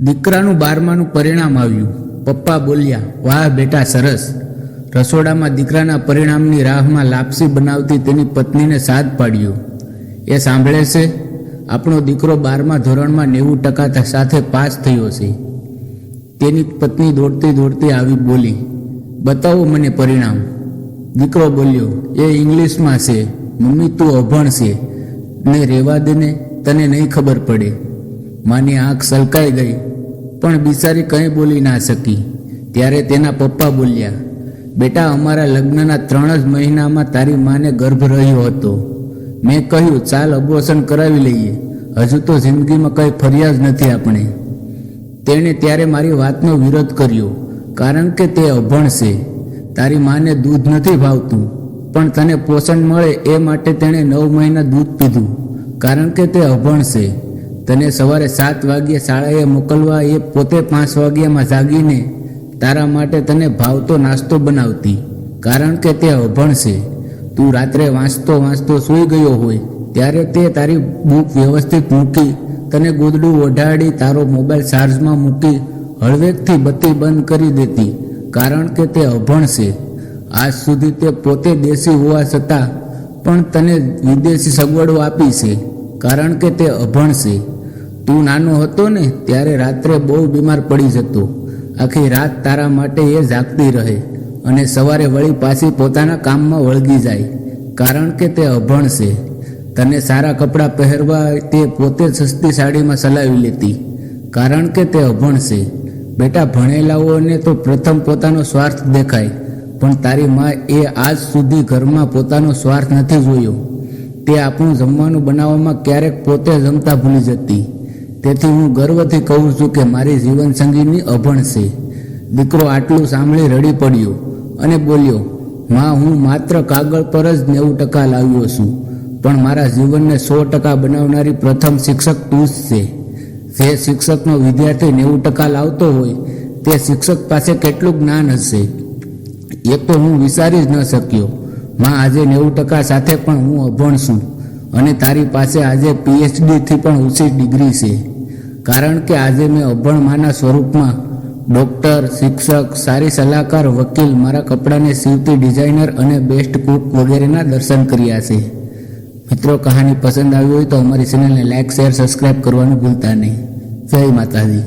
દીકરાનું બારમાનું પરિણામ આવ્યું. પપ્પા બોલ્યા, વાહ બેટા, સરસ. રસોડામાં દીકરાના પરિણામની રાહમાં લાપસી બનાવતી તેની પત્નીને સાથ પાડ્યો. એ સાંભળે છે? આપણો દીકરો બારમા ધોરણમાં નેવું ટકા સાથે પાસ થયો છે. તેની પત્ની દોડતી દોડતી આવી બોલી, બતાવો મને પરિણામ. દીકરો બોલ્યો, એ ઇંગ્લિશમાં છે. મમ્મી, તું અભણ છે. ને રેવા દેને તને નહીં ખબર પડે. માની આંખ સલકાઈ ગઈ, પણ બિચારી કંઈ બોલી ના શકી. ત્યારે તેના પપ્પા બોલ્યા, બેટા, અમારા લગ્નના ત્રણ જ મહિનામાં તારી માને ગર્ભ રહ્યો હતો. મેં કહ્યું, ચાલ અબોર્શન કરાવી લઈએ. હજુ તો જિંદગીમાં કંઈ ફરિયાદ નથી આપણે. તેણે ત્યારે મારી વાતનો વિરોધ કર્યો, કારણ કે તે અભણ છે. તારી માને દૂધ નથી ભાવતું, પણ તને પોષણ મળે એ માટે તેણે નવ મહિના દૂધ પીધું, કારણ કે તે અભણ છે. તને સવારે સાત વાગ્યે શાળાએ મોકલવા, એ પોતે પાંચ વાગ્યામાં જાગીને તારા માટે તને ભાવતો નાસ્તો બનાવતી, કારણ કે તે અભણ છે. તું રાત્રે વાંચતો વાંચતો સૂઈ ગયો હોય, ત્યારે તે તારી બુક વ્યવસ્થિત મૂકી, તને ગોદડું ઓઢાડી તારો મોબાઈલ ચાર્જમાં મૂકી, હળવેકથી બત્તી બંધ કરી દેતી, કારણ કે તે અભણ છે. આજ સુધી તે પોતે દેશી હોવા છતાં પણ તને વિદેશી સગવડો આપી છે, કારણ કે તે અભણ છે. તું નાનો હતો ને, ત્યારે રાત્રે બહુ બીમાર પડી જતો. આખી રાત તારા માટે એ જાગતી રહે અને સવારે વળી પાછી પોતાના કામમાં વળગી જાય, કારણ કે તે અભણ છે. તને સારા કપડાં પહેરવા તે પોતે સસ્તી સાડીમાં સલાવી લેતી, કારણ કે તે અભણ છે. બેટા ભણેલાઓને તો પ્રથમ પોતાનો સ્વાર્થ દેખાય, પણ તારી માં એ આજ સુધી ઘરમાં પોતાનો સ્વાર્થ નથી જોયો. તે આપણું જમવાનું બનાવવામાં ક્યારેક પોતે જમતા ભૂલી જતી. તેથી હું ગર્વથી કહું છું કે મારી જીવનસંગીની અભણ છે. દીકરો આટલું સાંભળી રડી પડ્યો અને બોલ્યો, માં, હું માત્ર કાગળ પર જ નેવું ટકા લાવ્યો છું, પણ મારા જીવનને સો ટકા બનાવનારી પ્રથમ શિક્ષક તું જ છે. જે શિક્ષકનો વિદ્યાર્થી નેવું ટકા લાવતો હોય, તે શિક્ષક પાસે કેટલું જ્ઞાન હશે? એ તો હું વિચારી જ ન શક્યો, માં, આજે નેવું ટકા સાથે પણ હું અભણ છું અને તારી પાસે આજે પીએચડીથી પણ ઓછી ડિગ્રી છે. કારણ કે આજે મેં અભણ માના સ્વરૂપમાં ડૉક્ટર, શિક્ષક, સારી સલાહકાર, વકીલ, મારા કપડાને સીવતી ડિઝાઇનર અને બેસ્ટ કુક વગેરેના દર્શન કર્યા છે. મિત્રો, કહાની પસંદ આવી હોય તો અમારી ચેનલને લાઇક શેર સબસ્ક્રાઈબ કરવાનું ભૂલતા નહીં. જય માતાજી.